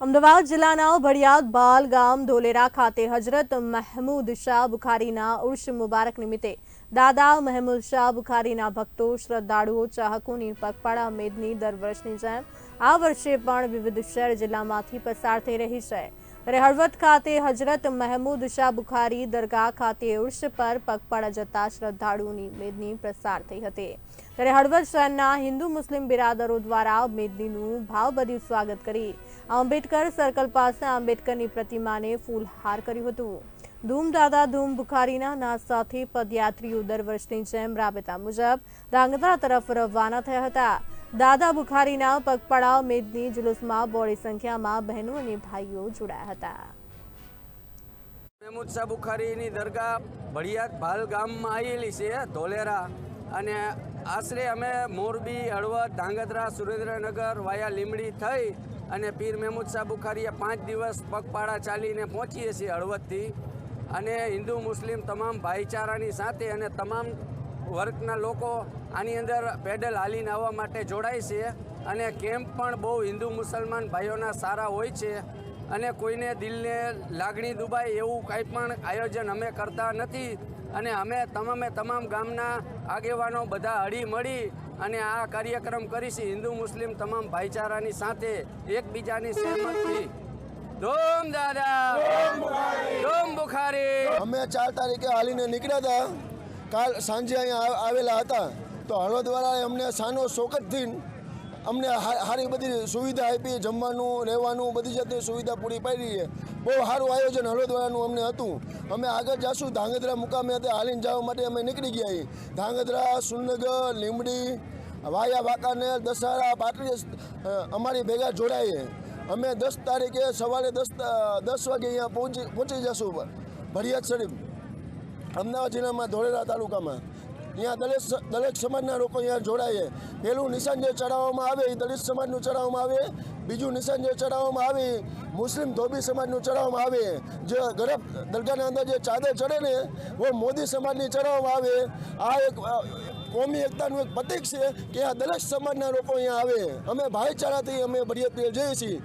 અમદાવાદ જિલ્લાના ભડિયાદ બાલ ગામ ધોલેરા ખાતે હજરત મહેમૂદ શાહ બુખારીના ઉર્ષ મુબારક નિમિત્તે દાદા મહેમૂદ શાહ બુખારીના ભક્તો, શ્રદ્ધાળુઓ, ચાહકોની પગપાળા મેદની દર વર્ષની જેમ આ વર્ષે પણ વિવિધ શહેર જિલ્લામાંથી પસાર થઈ રહી છે. ત્યારે હળવદ ખાતે હજરત મહેમૂદ શાહ બુખારી દરગાહ ખાતે ઉર્ષ પર પગપાળા જતા શ્રદ્ધાળુઓની મેદની પ્રસાર થઈ હતી. ત્યારે હળવદ શહેરના હિન્દુ મુસ્લિમ બિરાદરો દ્વારા મેદનીનું ભાવભર્યું સ્વાગત કરી આંબેડકર સર્કલ પાસે આંબેડકરની પ્રતિમાને ફૂલહાર કર્યું હતું. ધૂમ દાદા, ધૂમ બુખારીના નાદ સાથે પદયાત્રીઓ દર વર્ષની જેમ રાબેતા મુજબ ધાંગધ્રા તરફ રવાના થયા હતા. દાદા બુખારીના પગપાળા મેદની જુલુસમાં બોડી સંખ્યામાં બહેનો અને ભાઈઓ જોડાયા હતા. મહેમૂદ શાહ બુખારીની દરગાહ ભળિયાદ ભાલ ગામમાં આવેલી છે, ધોલેરા. અને આશરે અમે મોરબી, હળવદ ધાંગધ્રા સુરેન્દ્રનગર વાયા લીમડી થઈ અને પીર મહેમૂદ શાહ બુખારીએ પાંચ દિવસ પગપાળા ચાલીને પહોંચીએ છીએ હળવદથી. અને હિન્દુ, મુસ્લિમ તમામ ભાઈચારાની સાથે અને તમામ વર્ગના લોકો આની અંદર પેડલ હાલીને આવવા માટે જોડાય છે. અને કેમ્પ પણ બહુ હિન્દુ, મુસલમાન ભાઈઓના સારા હોય છે. અને કોઈને દિલને લાગણી દુબાય એવું કાંઈ પણ આયોજન અમે કરતા નથી. અને અમે તમામે તમામ ગામના આગેવાનો બધા હળી મળી અને આ કાર્યક્રમ કરીશી હિન્દુ મુસ્લિમ તમામ ભાઈચારાની સાથે એકબીજાની સહેમતથી. ધૂમ દાદા! ધૂમ બુખારી! અમે ચાર તારીખે હાલીને નીકળ્યા હતા. કાલ સાંજે અહીંયા આવેલા હતા. તો હળવદવાળાએ અમને સાનો શોકતથી અમને સારી બધી સુવિધા આપી, જમવાનું, રહેવાનું, બધી જાતની સુવિધા પૂરી પાડી છે. બહુ સારું આયોજન હળવદવાળાનું અમને હતું. અમે આગળ જાશું. ધાંગધ્રા મુકામે હતા હાલીને જવા માટે અમે નીકળી ગયા ધાંગધ્રા સુરનગર લીમડી વાયા, વાંકાનેર, દશહરા પાટડી અમારી ભેગા જોડાઈએ. અમે દસ તારીખે સવારે દસ દસ વાગે અહીંયા પહોંચી પહોંચી જશું. ભરિયાદ શરીફ, અમદાવાદ જિલ્લામાં ધોળેરા તાલુકામાં. અહીંયા દલિત દલિત સમાજના લોકો અહીંયા જોડાઈએ પહેલું નિશાન જે ચડાવવામાં આવે એ દલિત સમાજનું ચડાવવામાં આવે. બીજું નિશાન જે ચડાવવામાં આવે મુસ્લિમ ધોબી સમાજનું ચડાવવામાં આવે. જે ગરબ દરગાહના અંદર જે ચાદર ચડે ને એ મોદી સમાજની ચડાવવામાં આવે. આ એક કોમી એકતાનું એક પ્રતીક છે કે આ દલિત સમાજના લોકો અહીંયા આવે. અમે ભાઈચારાથી અમે બરિયત જઈએ છીએ.